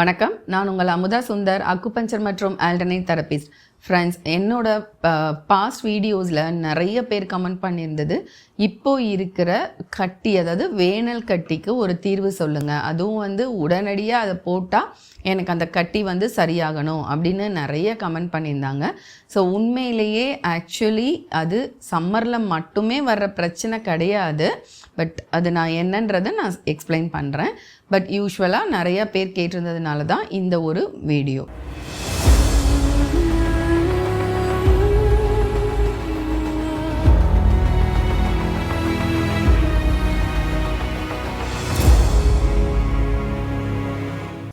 வணக்கம். நான் உங்கள் அமுதா சுந்தர் அக்குபஞ்சர் மற்றும் ஆல்டர்னேட் தெரபிஸ்ட். ஃப்ரெண்ட்ஸ் என்னோட பாஸ்ட் வீடியோஸில் நிறைய பேர் கமெண்ட் பண்ணியிருந்தது. இப்போ இருக்கிற கட்டி அதாவது வேனல் கட்டிக்கு ஒரு தீர்வு சொல்லுங்கள் அதுவும் வந்து உடனடியாக அதை போட்டால் எனக்கு அந்த கட்டி வந்து சரியாகணும் அப்படின்னு நிறைய கமெண்ட் பண்ணியிருந்தாங்க. ஸோ உண்மையிலேயே ஆக்சுவலி அது சம்மரில் மட்டுமே வர்ற பிரச்சனை கிடையாது. பட் அது நான் என்னன்றதை நான் எக்ஸ்பிளைன் பண்ணுறேன் பட் யூஸ்வலாக நிறையா பேர் கேட்டிருந்ததுனால தான் இந்த ஒரு வீடியோ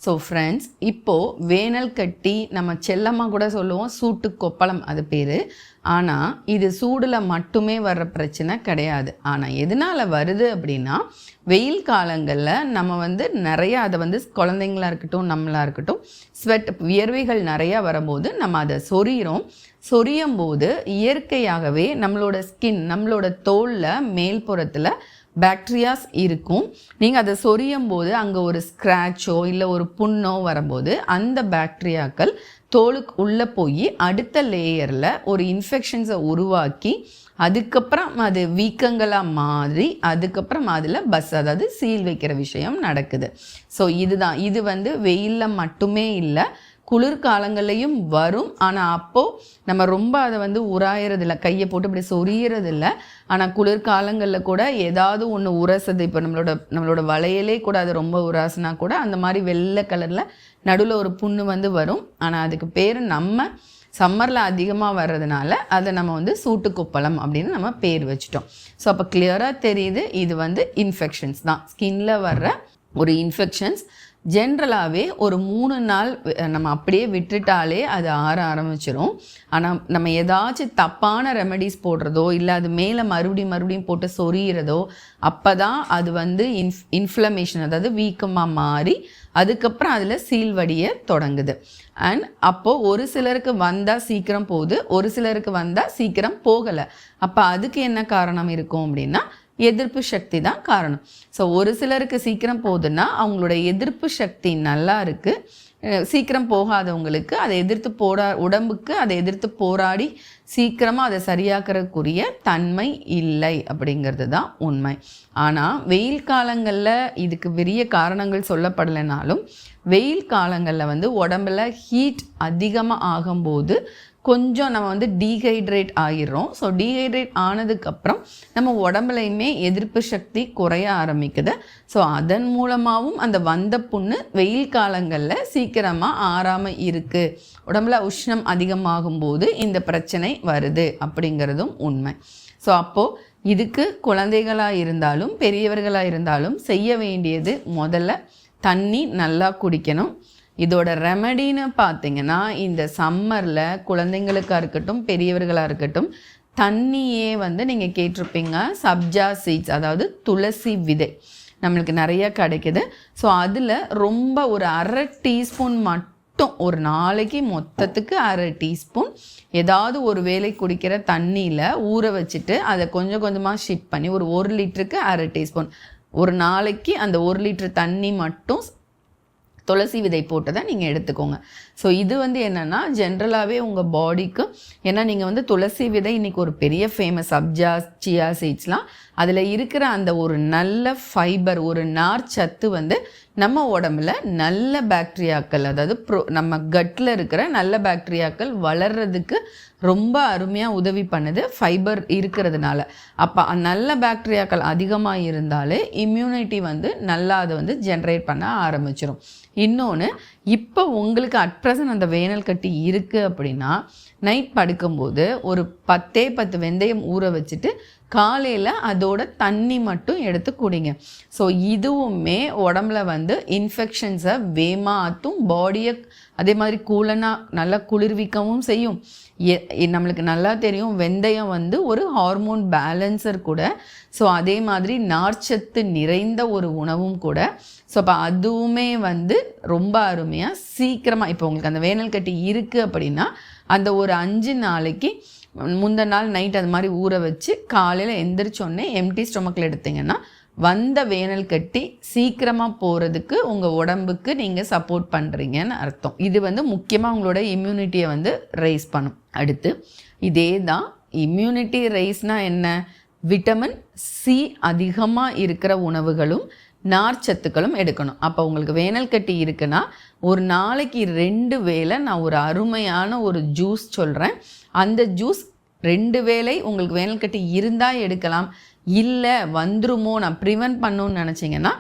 ஸோ ஃப்ரெண்ட்ஸ் இப்போது வேனல் கட்டி நம்ம செல்லமாக கூட சொல்லுவோம் சூட்டு கொப்பளம் அது பேர். ஆனால் இது சூடில் மட்டுமே வர்ற பிரச்சனை கிடையாது. ஆனால் எதனால் வருது அப்படின்னா வெயில் காலங்களில் நம்ம வந்து நிறையா அதை வந்து குழந்தைங்களா இருக்கட்டும் நம்மளாக இருக்கட்டும் ஸ்வெட் வியர்வைகள் நிறையா வரும்போது நம்ம அதை சொரியிறோம். சொரியும் போது இயற்கையாகவே நம்மளோட ஸ்கின் நம்மளோட தோலில் மேல்புறத்தில் பேக்டீரியாஸ் இருக்கும். நீங்கள் அதை சொரியும் போது அங்கே ஒரு ஸ்க்ராச்சோ இல்லை ஒரு புண்ணோ வரும்போது அந்த பாக்டீரியாக்கள் தோலுக்கு உள்ளே போய் அடுத்த லேயரில் ஒரு இன்ஃபெக்ஷன்ஸை உருவாக்கி அதுக்கப்புறம் அது வீக்கங்களாக மாறி அதுக்கப்புறம் அதில் பஸ் அதாவது சீல் வைக்கிற விஷயம் நடக்குது. ஸோ இதுதான். இது வந்து வெயிலில் மட்டுமே இல்லை குளிர்காலங்கள்லையும் வரும். ஆனால் அப்போது நம்ம ரொம்ப அதை வந்து உராயறதில்ல. கையை போட்டு இப்படி சொரியறதில்ல. ஆனால் குளிர்காலங்களில் கூட ஏதாவது ஒன்று உரசது. இப்போ நம்மளோட நம்மளோட வளையலே கூட அது ரொம்ப உராசுனா கூட அந்த மாதிரி வெள்ளை கலரில் நடுவில் ஒரு புண்ணு வந்து வரும். ஆனால் அதுக்கு பேர் நம்ம சம்மரில் அதிகமாக வர்றதுனால அதை நம்ம வந்து சூட்டு குப்பளம் அப்படின்னு நம்ம பேர் வச்சுட்டோம். ஸோ அப்போ கிளியராக தெரியுது. இது வந்து இன்ஃபெக்ஷன்ஸ் தான். ஸ்கின்ல வர்ற ஒரு இன்ஃபெக்ஷன்ஸ் ஜென்ரலாகவே ஒரு மூணு நாள் நம்ம அப்படியே விட்டுட்டாலே அது ஆற ஆரம்பிச்சிடும் ஆனால் நம்ம ஏதாச்சும் தப்பான ரெமெடிஸ் போடுறதோ இல்லை அது மேலே மறுபடியும் மறுபடியும் போட்டு சொரியிறதோ அப்போ தான் அது வந்து இன்ஃப் இன்ஃப்ளமேஷன் அதாவது வீக்கமாக மாறி அதுக்கப்புறம் அதில் சீல்வடிய தொடங்குது. அண்ட் அப்போது ஒரு சிலருக்கு வந்தால் சீக்கிரம் போகுது ஒரு சிலருக்கு வந்தால் சீக்கிரம் போகலை. அப்போ அதுக்கு என்ன காரணம் இருக்கும் அப்படின்னா எதிர்ப்பு சக்தி தான் காரணம். ஸோ ஒரு சிலருக்கு சீக்கிரம் போகுதுன்னா அவங்களோட எதிர்ப்பு சக்தி நல்லா இருக்குது சீக்கிரம் போகாதவங்களுக்கு அதை எதிர்த்து போரா உடம்புக்கு அதை எதிர்த்து போராடி சீக்கிரமாக அதை சரியாக்குறதுக்குரிய தன்மை இல்லை அப்படிங்கிறது தான் உண்மை. ஆனால் வெயில் காலங்களில் இதுக்கு பெரிய காரணங்கள் சொல்லப்படலைனாலும் வெயில் காலங்களில் வந்து உடம்புல ஹீட் அதிகமாக ஆகும்போது கொஞ்சம் நம்ம வந்து டீஹைட்ரேட் ஆகிடுறோம் ஸோ டீஹைட்ரேட் ஆனதுக்கப்புறம் நம்ம உடம்புலையுமே எதிர்ப்பு சக்தி குறைய ஆரம்பிக்குது. ஸோ அதன் மூலமாகவும் அந்த வந்த புண்ணு வெயில் காலங்களில் சீக்கிரமாக ஆறாமல் இருக்குது உடம்புல உஷ்ணம் அதிகமாகும் போது இந்த பிரச்சனை வருது அப்படிங்கிறதும் உண்மை. ஸோ அப்போது இதுக்கு குழந்தைகளாக இருந்தாலும் பெரியவர்களாக இருந்தாலும் செய்ய வேண்டியது முதல்ல தண்ணி நல்லா குடிக்கணும். இதோட ரெமடின்னு பார்த்தீங்கன்னா இந்த சம்மரில் குழந்தைங்களுக்காக இருக்கட்டும் பெரியவர்களாக இருக்கட்டும் தண்ணியே வந்து நீங்கள் கேட்டிருப்பீங்க சப்ஜா சீட்ஸ் அதாவது துளசி விதை. நம்மளுக்கு நிறைய கிடைக்குது. ஸோ அதில் ரொம்ப ஒரு அரை டீஸ்பூன் மட்டும் ஒரு நாளைக்கு மொத்தத்துக்கு அரை டீஸ்பூன் ஏதாவது ஒரு வேலை குடிக்கிற தண்ணியில் ஊற வச்சுட்டு அதை கொஞ்சம் கொஞ்சமாக ஷிப் பண்ணி ஒரு ஒரு லிட்டருக்கு அரை டீஸ்பூன். ஒரு நாளைக்கு அந்த ஒரு லிட்டர் தண்ணி மட்டும் துளசி விதை போட்டதை நீங்கள் எடுத்துக்கோங்க. ஸோ இது வந்து என்னென்னா ஜென்ரலாகவே உங்கள் பாடிக்கு ஏன்னா நீங்கள் வந்து துளசி விதை இன்றைக்கி ஒரு பெரிய ஃபேமஸ் அப்ஜா சியா சீட்ஸ்லாம் அதில் இருக்கிற அந்த ஒரு நல்ல ஃபைபர் ஒரு நார் சத்து வந்து நம்ம உடம்புல நல்ல பாக்டீரியாக்கள் அதாவது ப்ரோ நம்ம கட்டில் இருக்கிற நல்ல பாக்டீரியாக்கள் வளர்கிறதுக்கு ரொம்ப அருமையாக உதவி பண்ணுது ஃபைபர் இருக்கிறதுனால. அப்போ நல்ல பாக்டீரியாக்கள் அதிகமாக இருந்தாலே இம்யூனிட்டி வந்து நல்லா அதை வந்து ஜென்ரேட் பண்ண ஆரம்பிச்சிடும் இன்னொன்று இப்போ உங்களுக்கு அட் ப்ரெசன்ட் அந்த வேனல் கட்டி இருக்குது அப்படின்னா நைட் படுக்கும்போது ஒரு பத்தே பத்து வெந்தயம் ஊற வச்சுட்டு காலையில் அதோட தண்ணி மட்டும் எடுத்து குடிங்க. ஸோ இதுவுமே உடம்புல வந்து இன்ஃபெக்ஷன்ஸை வேமாத்தும் பாடியை அதே மாதிரி கூலனாக நல்லா குளிர்விக்கவும் செய்யும். நம்மளுக்கு நல்லா தெரியும் வெந்தயம் வந்து ஒரு ஹார்மோன் பேலன்சர் கூட. ஸோ அதே மாதிரி நார்ச்சத்து நிறைந்த ஒரு உணவும் கூட. ஸோ அப்போ அதுவுமே வந்து ரொம்ப அருமையாக சீக்கிரமாக இப்போ உங்களுக்கு அந்த வேனல் கட்டி இருக்குது அப்படின்னா அந்த ஒரு அஞ்சு நாளைக்கு முந்தின நாள் நைட் அது மாதிரி ஊற வச்சு காலையில் எந்திரிச்சோடனே எம்டி ஸ்டொமக்கில் எடுத்திங்கன்னா வந்த வேனல் கட்டி சீக்கிரமாக போகிறதுக்கு உங்கள் உடம்புக்கு நீங்கள் சப்போர்ட் பண்ணுறீங்கன்னு அர்த்தம். இது வந்து முக்கியமாக உங்களோட இம்யூனிட்டியை வந்து ரைஸ் பண்ணும். அடுத்து இதே தான் இம்யூனிட்டி ரைஸ்னால் என்ன? விட்டமின் சி அதிகமாக இருக்கிற உணவுகளும் நார்ச்சத்துக்களும் எடுக்கணும். அப்போ உங்களுக்கு வேனல் கட்டி இருக்குன்னா ஒரு நாளைக்கு ரெண்டு வேளை நான் ஒரு அருமையான ஒரு ஜூஸ் சொல்கிறேன் அந்த ஜூஸ் ரெண்டு வேளை உங்களுக்கு வேனல் கட்டி இருந்தால் எடுக்கலாம். இல்லை வந்துருமோ நான் ப்ரிவென்ட் பண்ணணும்னு நினச்சிங்கன்னா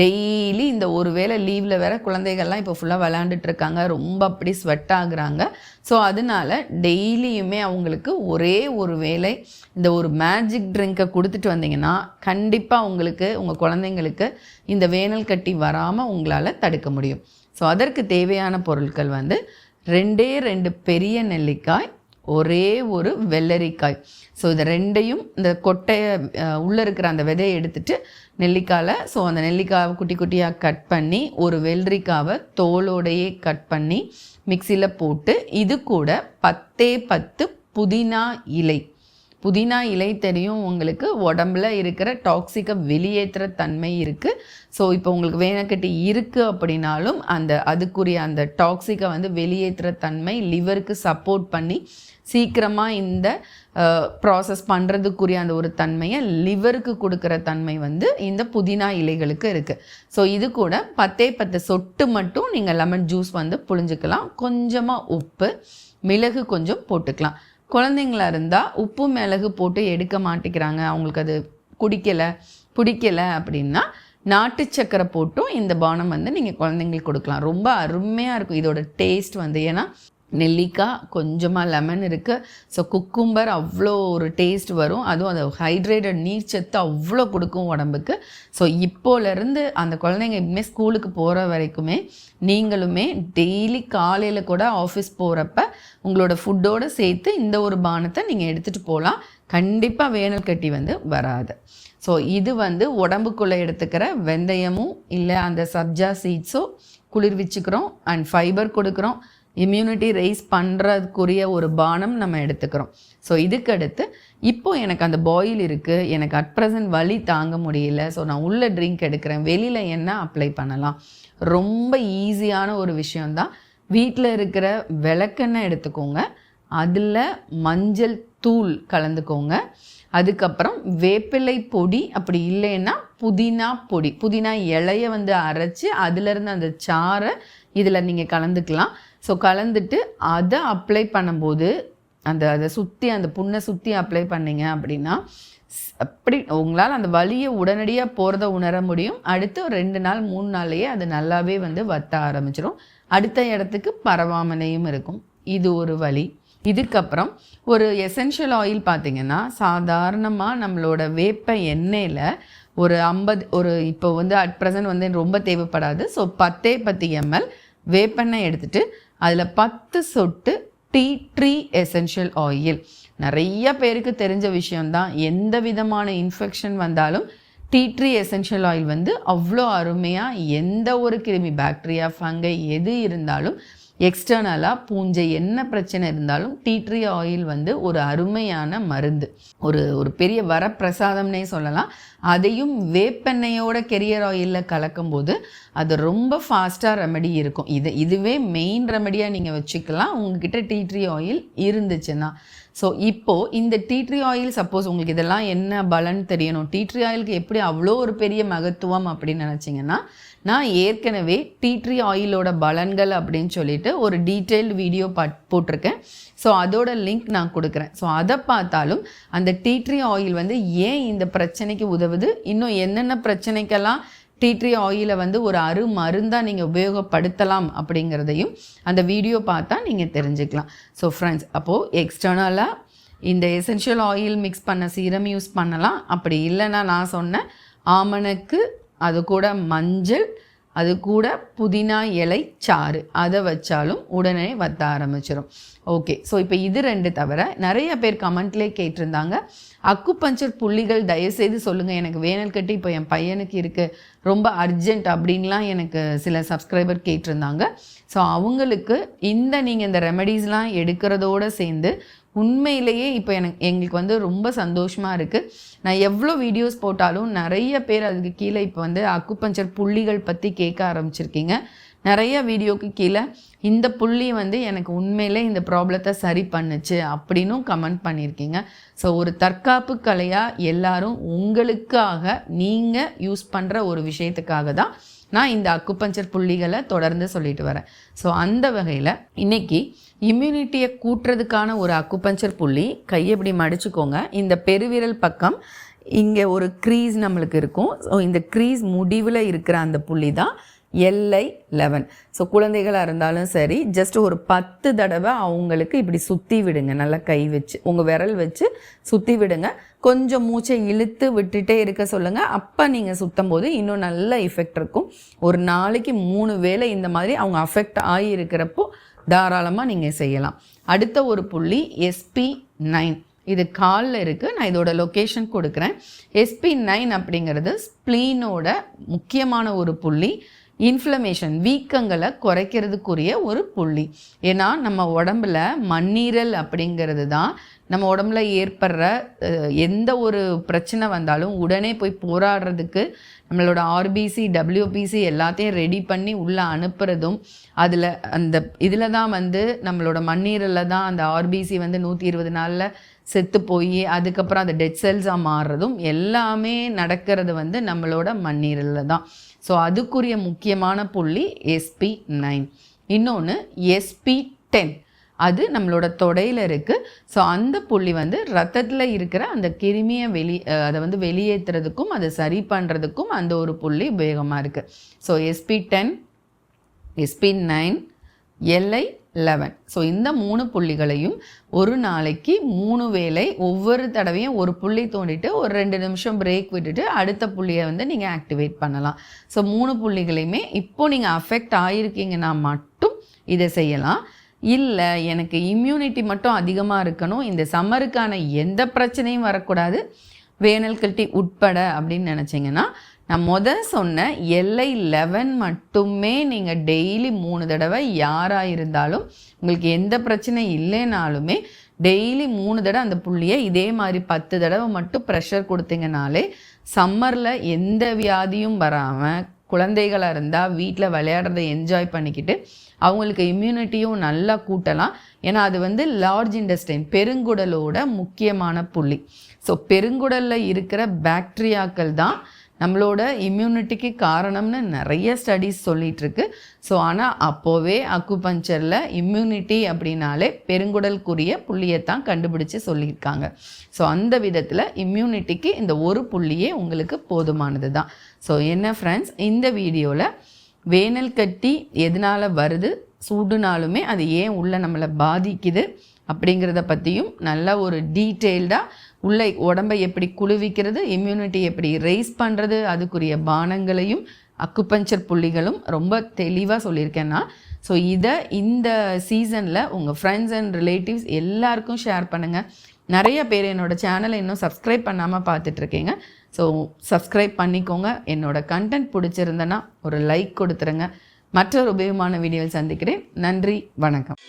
டெய்லி இந்த ஒரு வேளை லீவில் வேற குழந்தைகள்லாம் இப்போ ஃபுல்லாக விளாண்டுட்டு இருக்காங்க ரொம்ப அப்படி ஸ்வெட் ஆகுறாங்க. ஸோ அதனால டெய்லியுமே அவங்களுக்கு ஒரே ஒரு வேலை இந்த ஒரு மேஜிக் ட்ரிங்கை கொடுத்துட்டு வந்தீங்கன்னா கண்டிப்பாக உங்களுக்கு உங்கள் குழந்தைங்களுக்கு இந்த வேனல் கட்டி வராமல் உங்களால் தடுக்க முடியும். ஸோ அதற்கு தேவையான பொருட்கள் வந்து ரெண்டே ரெண்டு பெரிய நெல்லிக்காய் ஒரே ஒரு வெள்ளரிக்காய். ஸோ இது ரெண்டையும் இந்த கொட்டையை உள்ளே இருக்கிற அந்த விதையை எடுத்துட்டு நெல்லிக்காயில் ஸோ அந்த நெல்லிக்காவை குட்டி குட்டியாக கட் பண்ணி ஒரு வெள்ளரிக்காவை தோலோடையே கட் பண்ணி மிக்சியில் போட்டு இது கூட பத்தே பத்து புதினா இலை. புதினா இலை தெரியும் உங்களுக்கு உடம்புல இருக்கிற டாக்ஸிக்கை வெளியேற்றுற தன்மை இருக்குது ஸோ இப்போ உங்களுக்கு வேணக்கட்டி இருக்குது அப்படின்னாலும் அந்த அதுக்குரிய அந்த டாக்ஸிக்கை வந்து வெளியேற்றுற தன்மை லிவருக்கு சப்போர்ட் பண்ணி சீக்கிரமாக இந்த ப்ராசஸ் பண்ணுறதுக்குரிய அந்த ஒரு தன்மையை லிவருக்கு கொடுக்குற தன்மை வந்து இந்த புதினா இலைகளுக்கு இருக்குது ஸோ இது கூட பத்தே பத்து சொட்டு மட்டும் நீங்கள் லெமன் ஜூஸ் வந்து புழிஞ்சிக்கலாம். கொஞ்சமாக உப்பு மிளகு கொஞ்சம் போட்டுக்கலாம். குழந்தைங்களா இருந்தால் உப்பு மிளகு போட்டு எடுக்க மாட்டேங்கிறாங்க. அவங்களுக்கு அது குடிக்கலை பிடிக்கலை அப்படின்னா நாட்டு சக்கரை போட்டும் இந்த பானம் வந்து நீங்கள் குழந்தைங்களுக்கு கொடுக்கலாம். ரொம்ப அருமையாக இருக்கும் இதோட டேஸ்ட் வந்து. ஏன்னா நெல்லிக்காய் கொஞ்சமாக லெமன் இருக்குது ஸோ குக்கும்பர் அவ்வளோ ஒரு டேஸ்ட் வரும். அதுவும் அந்த ஹைட்ரேட்டட் நீர் சத்து அவ்வளோ கொடுக்கும் உடம்புக்கு. ஸோ இப்போலேருந்து அந்த குழந்தைங்க இனிமேல் ஸ்கூலுக்கு போகிற வரைக்குமே நீங்களுமே டெய்லி காலையில் கூட ஆஃபீஸ் போகிறப்ப உங்களோட ஃபுட்டோடு சேர்த்து இந்த ஒரு பானத்தை நீங்கள் எடுத்துகிட்டு போகலாம் கண்டிப்பாக வேனல் கட்டி வந்து வராது. ஸோ இது வந்து உடம்புக்குள்ளே எடுத்துக்கிற வெந்தயமும் இல்லை அந்த சப்ஜா சீட்ஸோ குளிர்விச்சுக்கிறோம் அண்ட் ஃபைபர் கொடுக்குறோம். இம்யூனிட்டி ரைஸ் பண்ணுறதுக்குரிய ஒரு பானம் நம்ம எடுத்துக்கிறோம். ஸோ இதுக்கடுத்து இப்போது எனக்கு அந்த பாயில் இருக்குது எனக்கு அட் ப்ரெசன்ட் வலி தாங்க முடியல ஸோ நான் உள்ளே ட்ரிங்க் எடுக்கிறேன் வெளியில் என்ன அப்ளை பண்ணலாம்? ரொம்ப ஈஸியான ஒரு விஷயந்தான் வீட்டில் இருக்கிற விளக்கெண்ணெய் எடுத்துக்கோங்க அதில் மஞ்சள் தூள் கலந்துக்கோங்க அதுக்கப்புறம் வேப்பிலை பொடி அப்படி இல்லைன்னா புதினா பொடி புதினா இலைய வந்து அரைச்சி அதுலேருந்து அந்த சாறை இதில் நீங்கள் கலந்துக்கலாம். ஸோ கலந்துட்டு அதை அப்ளை பண்ணும்போது அந்த அதை சுற்றி அந்த புண்ணை சுற்றி அப்ளை பண்ணிங்க அப்படின்னா அப்படி உங்களால் அந்த வலியை உடனடியாக போகிறத உணர முடியும். அடுத்து ஒரு ரெண்டு நாள் மூணு நாள்லேயே அது நல்லாவே வந்து வத்த ஆரம்பிச்சிடும் அடுத்த இடத்துக்கு பரவாமலேயும் இருக்கும். இது ஒரு வழி இதுக்கப்புறம் ஒரு எசென்ஷியல் ஆயில் பார்த்திங்கன்னா சாதாரணமாக நம்மளோட வேப்ப எண்ணெயில் ஒரு ஐம்பது ஒரு இப்போ வந்து அட் ப்ரெசன்ட் வந்து ரொம்ப தேவைப்படாது. ஸோ பத்தே பத்து எம்எல் வேப்பெண்ணெய் எடுத்துகிட்டு அதில் பத்து சொட்டு டீ ட்ரீ எசென்ஷியல் ஆயில் நிறைய பேருக்கு தெரிஞ்ச விஷயம்தான். எந்த விதமான இன்ஃபெக்ஷன் வந்தாலும் டீ ட்ரீ எசென்ஷியல் ஆயில் வந்து அவ்வளோ அருமையாக எந்த ஒரு கிருமி பாக்டீரியா ஃபங்கை எது இருந்தாலும் எக்ஸ்டர்னலாக பூஞ்சை என்ன பிரச்சனை இருந்தாலும் டீட்ரி ஆயில் வந்து ஒரு அருமையான மருந்து. ஒரு ஒரு பெரிய வரப்பிரசாதம்னே சொல்லலாம். அதையும் வேப்பெண்ணையோட கெரியர் ஆயிலில் கலக்கும்போது அது ரொம்ப ஃபாஸ்ட்டாக ரெமெடி இருக்கும். இது இதுவே மெயின் ரெமெடியாக நீங்கள் வச்சுக்கலாம். உங்ககிட்ட டீட்ரி ஆயில் இருந்துச்சுன்னா. ஸோ இப்போது இந்த டீட்ரி ஆயில் சப்போஸ் உங்களுக்கு இதெல்லாம் என்ன பலன் தெரியணும்? டீட்ரி ஆயிலுக்கு எப்படி அவ்வளோ ஒரு பெரிய மகத்துவம் அப்படின்னு நினச்சிங்கன்னா நான் ஏற்கனவே டீட்ரி ஆயிலோட பலன்கள் அப்படின்னு சொல்லிட்டு ஒரு டீட்டெயில்டு வீடியோ பட் போட்டிருக்கேன். ஸோ அதோட லிங்க் நான் கொடுக்குறேன். ஸோ அதை பார்த்தாலும் அந்த டீட்ரி ஆயில் வந்து ஏன் இந்த பிரச்சனைக்கு உதவுது? இன்னும் என்னென்ன பிரச்சனைக்கெல்லாம் டீட்ரி ஆயிலை வந்து ஒரு அரு மருந்தாக நீங்கள் உபயோகப்படுத்தலாம் அப்படிங்கிறதையும் அந்த வீடியோ பார்த்தா நீங்கள் தெரிஞ்சுக்கலாம். ஸோ ஃப்ரெண்ட்ஸ் அப்போது எக்ஸ்டர்னலாக இந்த எசென்ஷியல் ஆயில் மிக்ஸ் பண்ண சீரம் யூஸ் பண்ணலாம். அப்படி இல்லைன்னா நான் சொன்னேன் ஆமணக்கு அது கூட மஞ்சள் அது கூட புதினா இலை சாறு. அதை வச்சாலும் உடனே வத்த ஆரம்பிச்சிடும் ஓகே ஸோ இப்போ இது ரெண்டு தவிர நிறைய பேர் கமெண்ட்லேயே கேட்டிருந்தாங்க. அக்கு பஞ்சர் புள்ளிகள் தயவுசெய்து சொல்லுங்கள் எனக்கு வேனல் கட்டி இப்போ என் பையனுக்கு இருக்குது ரொம்ப அர்ஜென்ட் அப்படின்லாம் எனக்கு சில சப்ஸ்கிரைபர் கேட்டிருந்தாங்க. ஸோ அவங்களுக்கு இந்த நீங்கள் இந்த ரெமெடிஸ்லாம் எடுக்கிறதோடு சேர்ந்து உண்மையிலேயே இப்போ எனக்கு எங்களுக்கு வந்து ரொம்ப சந்தோஷமாக இருக்குது நான் எவ்வளோ வீடியோஸ் போட்டாலும் நிறைய பேர் அதுக்கு கீழே இப்போ வந்து அக்குப்பஞ்சர் புள்ளிகள் பற்றி கேட்க ஆரம்பிச்சிருக்கீங்க. நிறைய வீடியோக்கு கீழே இந்த புள்ளி வந்து எனக்கு உண்மையிலே இந்த ப்ராப்ளத்தை சரி பண்ணுச்சு அப்படின்னும் கமெண்ட் பண்ணியிருக்கீங்க ஸோ ஒரு தற்காப்பு கலையாக எல்லாரும் உங்களுக்காக நீங்கள் யூஸ் பண்ணுற ஒரு விஷயத்துக்காக தான் நான் இந்த அக்குப்பஞ்சர் புள்ளிகளை தொடர்ந்து சொல்லிட்டு வரேன். ஸோ அந்த வகையில் இன்னைக்கு இம்யூனிட்டியை கூட்டுறதுக்கான ஒரு அக்குப்பஞ்சர் புள்ளி கையை இப்படி மடிச்சுக்கோங்க இந்த பெருவிரல் பக்கம் இங்கே ஒரு க்ரீஸ் நம்மளுக்கு இருக்கும். ஸோ இந்த க்ரீஸ் முடிவில் இருக்கிற அந்த புள்ளி தான் எல்ஐ லெவன். ஸோ குழந்தைகளாக இருந்தாலும் சரி ஜஸ்ட் ஒரு பத்து தடவை அவங்களுக்கு இப்படி சுற்றி விடுங்க. நல்லா கை வச்சு உங்கள் விரல் வச்சு சுற்றி விடுங்க. கொஞ்சம் மூச்சை இழுத்து விட்டுட்டே இருக்க சொல்லுங்கள் அப்போ நீங்கள் சுத்தம் போது இன்னும் நல்ல எஃபெக்ட் இருக்கும். ஒரு நாளைக்கு மூணு வேளை இந்த மாதிரி அவங்க அஃபெக்ட் ஆகி இருக்கிறப்போ தாராளமாக நீங்கள் செய்யலாம். அடுத்த ஒரு புள்ளி எஸ்பி நைன் இது காலில் இருக்குது நான் இதோட லொக்கேஷன் கொடுக்குறேன். எஸ்பி நைன் அப்படிங்கிறது ஸ்ப்ளீனோட முக்கியமான ஒரு புள்ளி. இன்ஃப்ளமேஷன் வீக்கங்களை குறைக்கிறதுக்குரிய ஒரு புள்ளி. ஏன்னா நம்ம உடம்புல மண்ணீரல் அப்படிங்கிறது தான் நம்ம உடம்புல ஏற்படுற எந்த ஒரு பிரச்சனை வந்தாலும் உடனே போய் போராடுறதுக்கு நம்மளோட ஆர்பிசி டபிள்யூபிசி எல்லாத்தையும் ரெடி பண்ணி உள்ளே அனுப்புறதும் அதில் அந்த இதில் தான் வந்து நம்மளோட மண்ணீரலில் தான் அந்த ஆர்பிசி வந்து நூற்றி இருபது நாளில் செத்து போய் அதுக்கப்புறம் அந்த டெட் செல்ஸாக மாறுறதும் எல்லாமே நடக்கிறது வந்து நம்மளோட மண்ணீரலில் தான். ஸோ அதுக்குரிய முக்கியமான புள்ளி எஸ்பி நைன் இன்னொன்று எஸ்பி டென் அது நம்மளோட தொடையில் இருக்குது ஸோ அந்த புள்ளி வந்து ரத்தத்தில் இருக்கிற அந்த கிருமியை வெளி அதை வந்து வெளியேற்றுறதுக்கும் அதை சரி பண்ணுறதுக்கும் அந்த ஒரு புள்ளி உபயோகமாக இருக்குது so SP ten SP nine LI eleven so இந்த மூணு புள்ளிகளையும் ஒரு நாளைக்கு மூணு வேளை ஒவ்வொரு தடவையும் ஒரு புள்ளி தோண்டிட்டு ஒரு ரெண்டு நிமிஷம் பிரேக் விட்டுட்டு அடுத்த புள்ளியை வந்து நீங்கள் ஆக்டிவேட் பண்ணலாம். ஸோ மூணு புள்ளிகளையுமே இப்போ நீங்கள் அஃபெக்ட் ஆகியிருக்கீங்கன்னா மட்டும் இதை செய்யலாம். இல்லை எனக்கு இம்யூனிட்டி மட்டும் அதிகமாக இருக்கணும். இந்த சம்மருக்கான எந்த பிரச்சனையும் வரக்கூடாது. வேனல் கட்டி உட்பட அப்படின்னு நினச்சிங்கன்னா நான் முத சொன்ன எல்ஐ லெவன் மட்டுமே நீங்கள் டெய்லி மூணு தடவை யாராக இருந்தாலும் உங்களுக்கு எந்த பிரச்சனை இல்லைனாலுமே டெய்லி மூணு தடவை அந்த புள்ளியை இதே மாதிரி பத்து தடவை மட்டும் ப்ரெஷர் கொடுத்தீங்கனாலே சம்மரில் எந்த வியாதியும் வராமல் குழந்தைகளாக இருந்தால் வீட்டில் விளையாடுறத என்ஜாய் பண்ணிக்கிட்டு அவங்களுக்கு இம்யூனிட்டியும் நல்லா கூட்டலாம். ஏன்னா அது வந்து லார்ஜ் இண்டஸ்டைன் பெருங்குடலோட முக்கியமான புள்ளி. ஸோ பெருங்குடலில் இருக்கிற பாக்டீரியாக்கள் தான் நம்மளோட இம்யூனிட்டிக்கு காரணம்னு நிறைய ஸ்டடீஸ் சொல்லிகிட்ருக்கு ஸோ ஆனால் அப்போவே அக்குபஞ்சரில் இம்யூனிட்டி அப்படின்னாலே பெருங்குடலுக்குரிய புள்ளியைத்தான் கண்டுபிடிச்சு சொல்லியிருக்காங்க. ஸோ அந்த விதத்தில் இம்யூனிட்டிக்கு இந்த ஒரு புள்ளியே உங்களுக்கு போதுமானது தான் ஸோ என்ன ஃப்ரெண்ட்ஸ் இந்த வீடியோவில் வேனல் கட்டி எதனால் வருது சூடுனாலுமே அது ஏன் உள்ள நம்மளை பாதிக்குது அப்படிங்கிறத பற்றியும் நல்ல ஒரு டீட்டெயில்டாக உள்ளே உடம்பை எப்படி குளிவிக்கிறது இம்யூனிட்டி எப்படி ரைஸ் பண்ணுறது அதுக்குரிய பானங்களையும் அக்குபஞ்சர் புள்ளிகளும் ரொம்ப தெளிவாக சொல்லியிருக்கேன்னா ஸோ இதை இந்த சீசனில் உங்கள் ஃப்ரெண்ட்ஸ் அண்ட் ரிலேட்டிவ்ஸ் எல்லாருக்கும் ஷேர் பண்ணுங்கள் நிறைய பேர் என்னோட சேனலை இன்னும் சப்ஸ்கிரைப் பண்ணாமல் பார்த்துட்ருக்கீங்க. ஸோ சப்ஸ்கிரைப் பண்ணிக்கோங்க. என்னோடய கண்டென்ட் பிடிச்சிருந்தேன்னா ஒரு லைக் கொடுத்துருங்க. மற்றொரு உபயோகமான வீடியோவில் சந்திக்கிறேன். நன்றி வணக்கம்.